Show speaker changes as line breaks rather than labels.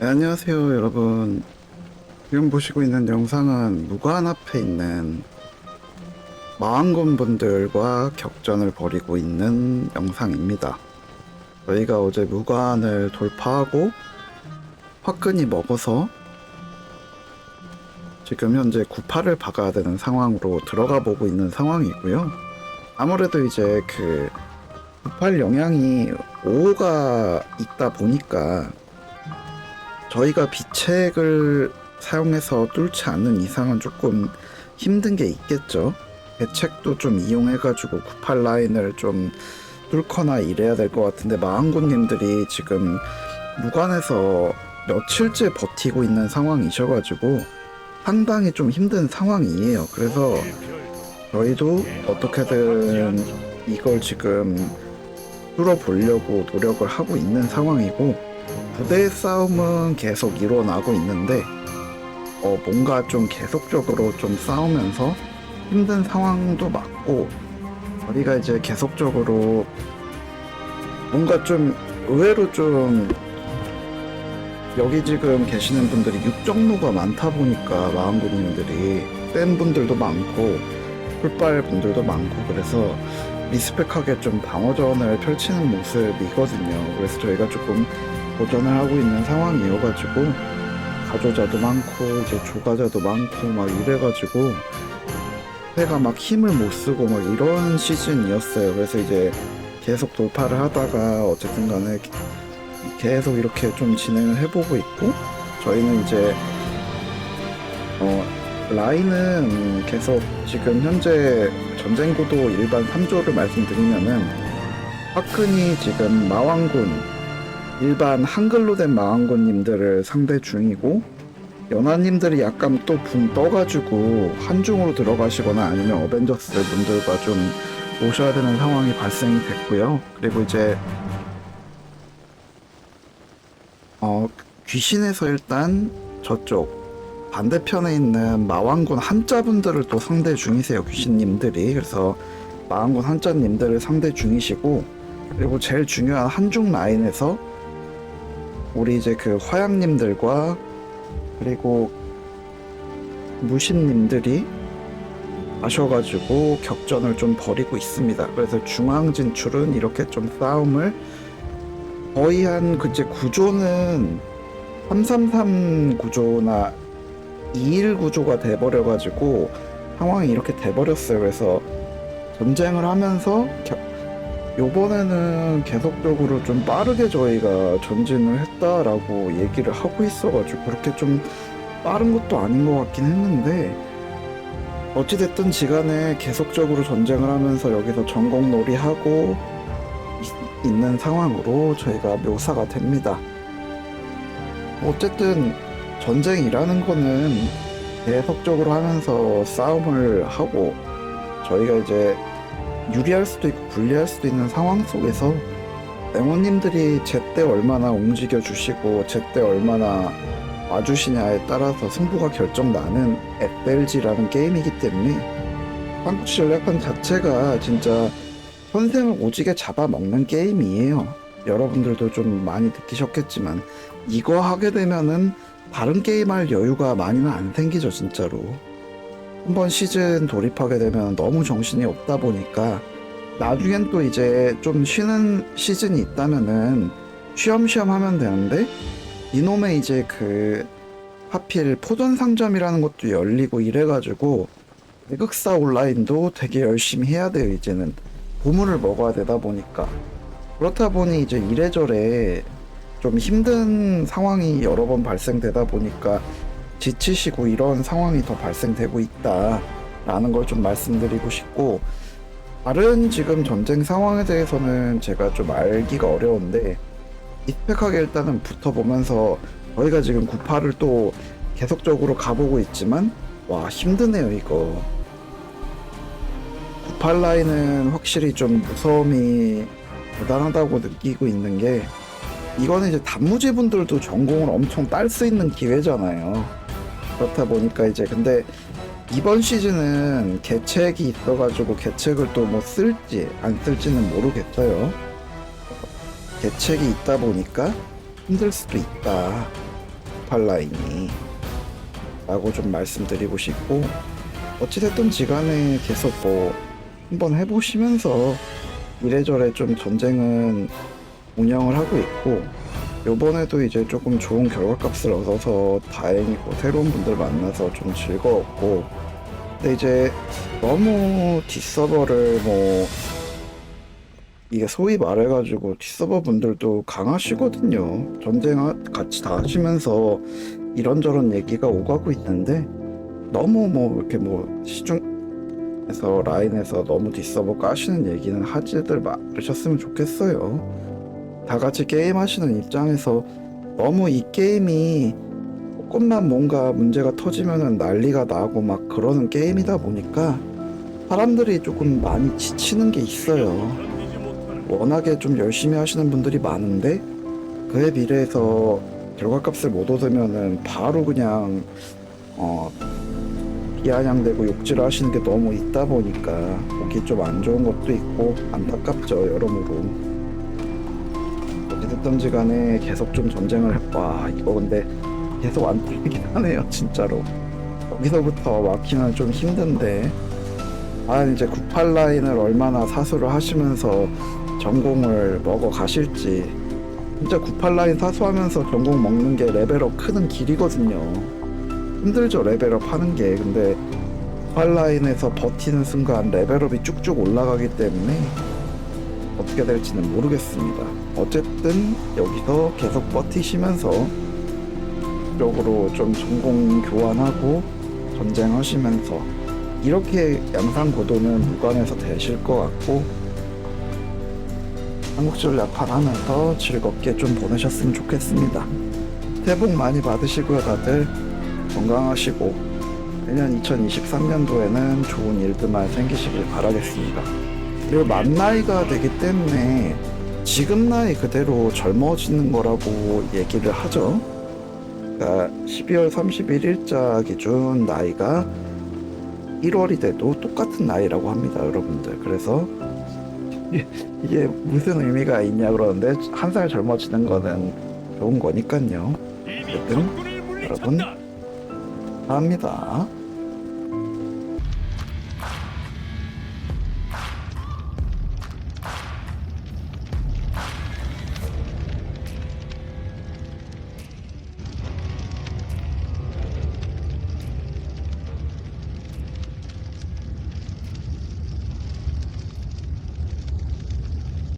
네, 안녕하세요 여러분. 지금 보시고 있는 영상은 무관 앞에 있는 마왕군 분들과 격전을 벌이고 있는 영상입니다. 저희가 어제 무관을 돌파하고 화끈히 먹어서 지금 현재 98을 박아야 되는 상황으로 들어가 보고 있는 상황이고요. 아무래도 이제 그98 영향이 5가 있다 보니까 저희가 비책을 사용해서 뚫지 않는 이상은 조금 힘든 게 있겠죠. 대책도 좀 이용해가지고 98 라인을 좀 뚫거나 이래야 될 것 같은데 마한군님들이 지금 무관에서 며칠째 버티고 있는 상황이셔가지고 상당히 좀 힘든 상황이에요. 그래서 저희도 어떻게든 이걸 지금 뚫어보려고 노력을 하고 있는 상황이고 부대 싸움은 계속 일어나고 있는데 어 뭔가 좀 계속적으로 좀 싸우면서 힘든 상황도 맞고 우리가 이제 계속적으로 뭔가 좀 의외로 좀 여기 지금 계시는 분들이 육정로가 많다 보니까 마음고님들이 센 분들도 많고 풀빨 분들도 많고 그래서 리스펙하게 좀 방어전을 펼치는 모습이거든요. 그래서 저희가 조금 도전을 하고 있는 상황이어가지고 가조자도 많고 이제 조가자도 많고 막 이래가지고 해가 막 힘을 못 쓰고 막 이런 시즌이었어요. 그래서 이제 계속 돌파를 하다가 어쨌든 간에 계속 이렇게 좀 진행을 해보고 있고 저희는 이제 어 라인은 계속 지금 현재 전쟁고도 일반 3조를 말씀드리면은 화끈히 지금 마왕군 일반 한글로 된 마왕군님들을 상대 중이고 연하님들이 약간 또 붕 떠가지고 한중으로 들어가시거나 아니면 어벤져스 분들과 좀 오셔야 되는 상황이 발생이 됐고요. 그리고 이제 어 귀신에서 일단 저쪽 반대편에 있는 마왕군 한자분들을 또 상대 중이세요 귀신님들이 그래서 마왕군 한자님들을 상대 중이시고 그리고 제일 중요한 한중 라인에서 우리 이제 그 화양님들과 그리고 무신님들이 아셔가지고 격전을 좀 벌이고 있습니다. 그래서 중앙 진출은 이렇게 좀 싸움을 거의 한 그제 구조는 333 구조나 21 구조가 돼버려가지고 상황이 이렇게 돼버렸어요. 그래서 전쟁을 하면서 겨- 요번에는 계속적으로 좀 빠르게 저희가 전진을 했다라고 얘기를 하고 있어가지고 그렇게 좀 빠른 것도 아닌 것 같긴 했는데 어찌됐든 지간에 계속적으로 전쟁을 하면서 여기서 전공놀이 하고 있- 있는 상황으로 저희가 묘사가 됩니다. 어쨌든 전쟁이라는 거는 계속적으로 하면서 싸움을 하고 저희가 이제 유리할 수도 있고 불리할 수도 있는 상황 속에서 앵호님들이 제때 얼마나 움직여 주시고 제때 얼마나 와주시냐에 따라서 승부가 결정나는 SLG라는 게임이기 때문에 한국 전략판 자체가 진짜 선생을 오지게 잡아먹는 게임이에요. 여러분들도 좀 많이 느끼셨겠지만 이거 하게 되면은 다른 게임 할 여유가 많이는 안 생기죠 진짜로. 한 번 시즌 돌입하게 되면 너무 정신이 없다 보니까 나중엔 또 이제 좀 쉬는 시즌이 있다면은 쉬엄쉬엄 하면 되는데 이놈의 이제 그 하필 포전 상점이라는 것도 열리고 이래가지고 외극사 온라인도 되게 열심히 해야 돼요 이제는. 보물을 먹어야 되다 보니까. 그렇다 보니 이제 이래저래 좀 힘든 상황이 여러 번 발생되다 보니까 지치시고 이런 상황이 더 발생되고 있다라는 걸 좀 말씀드리고 싶고 다른 지금 전쟁 상황에 대해서는 제가 좀 알기가 어려운데 이펙하게 일단은 붙어보면서 저희가 지금 98을 또 계속적으로 가보고 있지만 와 힘드네요 이거 98 라인은 확실히 좀 무서움이 대단하다고 느끼고 있는 게 이거는 이제 단무지 분들도 전공을 엄청 딸 수 있는 기회잖아요. 그렇다 보니까 이제 근데 이번 시즌은 계책이 있어가지고 계책을 또 뭐 쓸지 안 쓸지는 모르겠어요. 계책이 있다 보니까 힘들 수도 있다. 98라인이 라고 좀 말씀드리고 싶고 어찌됐든 지간에 계속 뭐 한번 해보시면서 이래저래 좀 전쟁은 운영을 하고 있고 요번에도 이제 조금 좋은 결과값을 얻어서 다행이고 새로운 분들 만나서 좀 즐거웠고 근데 이제 너무 뒷서버를 뭐 이게 소위 말해가지고 뒷서버 분들도 강하시거든요 전쟁 하- 같이 다 하시면서 이런저런 얘기가 오가고 있는데 너무 뭐 이렇게 뭐 시중에서 라인에서 너무 뒷서버 까시는 얘기는 하지들 말으셨으면 좋겠어요. 다 같이 게임 하시는 입장에서 너무 이 게임이 조금만 뭔가 문제가 터지면은 난리가 나고 막 그러는 게임이다 보니까 사람들이 조금 많이 지치는 게 있어요. 워낙에 좀 열심히 하시는 분들이 많은데 그에 비례해서 결과값을 못 얻으면은 바로 그냥 어 비아냥대고 욕질 하시는 게 너무 있다 보니까 보기 좀 안 좋은 것도 있고 안타깝죠 여러모로 어찌됐든지 간에 계속 좀 전쟁을 해봐 이거 근데 계속 안 풀리긴 하네요 진짜로. 여기서부터 막히면 좀 힘든데. 아 이제 98라인을 얼마나 사수를 하시면서 전공을 먹어 가실지. 진짜 98라인 사수하면서 전공 먹는 게 레벨업 크는 길이거든요. 힘들죠 레벨업 하는 게. 근데 98라인에서 버티는 순간 레벨업이 쭉쭉 올라가기 때문에 어떻게 될지는 모르겠습니다. 어쨌든 여기서 계속 버티시면서 쪽으로 좀 전공 교환하고 전쟁하시면서 이렇게 양상 고도는 무관에서 되실 것 같고 한국전략판 하면서 즐겁게 좀 보내셨으면 좋겠습니다. 새해 복 많이 받으시고요, 다들. 건강하시고, 내년 2023년도에는 좋은 일들만 생기시길 바라겠습니다. 그리고 만 나이가 되기 때문에 지금 나이 그대로 젊어지는 거라고 얘기를 하죠. 그러니까 12월 31일자 기준 나이가 1월이 돼도 똑같은 나이라고 합니다, 여러분들. 그래서 이게 무슨 의미가 있냐 그러는데 한 살 젊어지는 거는 좋은 거니까요. 어쨌든 여러분 감사합니다.